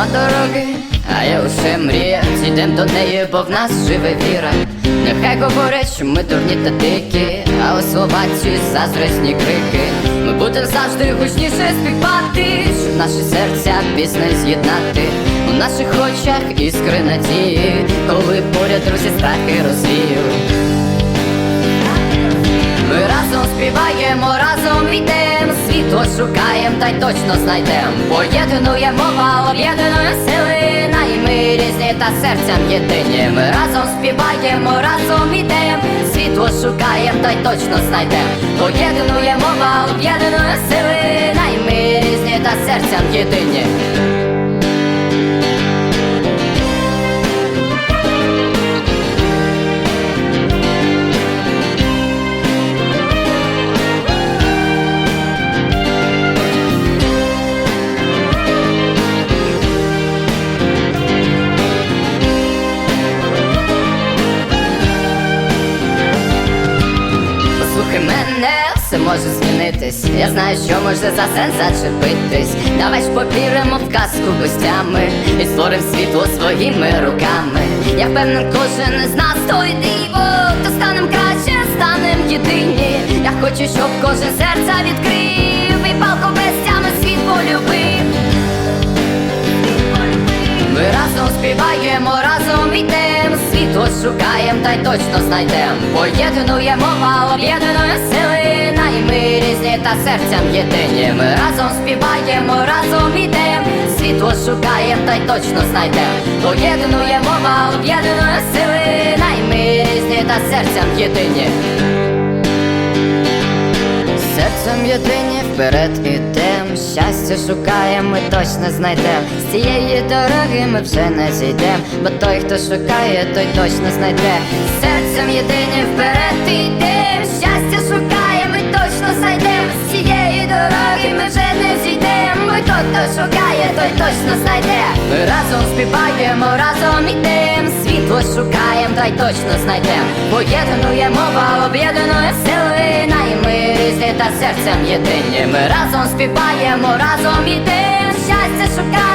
нема дороги, а я усе мрія. Зійдем до неї, бо в нас живе віра. Нехай говорять, що ми дурні та дикі, а у Словації заздресні крики. Ми будемо завжди гучніше співати, щоб наші серця пісне з'єднати. У наших очах іскри надії, коли поряд друзі страхи розвіють. Ми разом співаємо, разом йдем, світло шукаєм та й точно знайдем. Поєднує мова, об'єднує сили, най ми різні та серцем єдині. Ми разом співаємо, разом йдем, світло шукаєм та й точно знайдем. Поєднує мова, об'єднує сили, най ми різні та серцем єдині. Все може змінитись. Я знаю, що може за сенс зачепитись. Давай ж повіримо в казку гостями і створим світло своїми руками. Я впевнен, кожен із нас той диво, то станем краще, станем єдині. Я хочу, щоб кожен серця відкрив і палко без тями світ полюбив. Ми разом співаємо, разом йдем, світло шукаєм та й точно знайдем. Поєднує мова, об'єднує сили, ми різні та серцем єдині. Ми разом співаємо, разом йдем, світло шукаєм та й точно знайдем. Поєднує мова, об'єднує сили, най ми різні та серцем єдині. Серцем єдині вперед ідем, щастя шукаємо, ми точно знайдем. З цієї дороги ми вже не зійдем, бо той, хто шукає, той точно знайде. Серцем єдині вперед ідем, щастя шукаємо, точно знайдем. З цієї дороги ми вже не зійдем, бо той, хто шукає, той точно знайде. Ми разом співаємо, разом ідем, світло шукаємо, та й точно знайдем. Поєднує мова, об'єднує сили, най ми різні та серцем єдині. Ми разом співаємо, разом ідем, щастя шукаємо.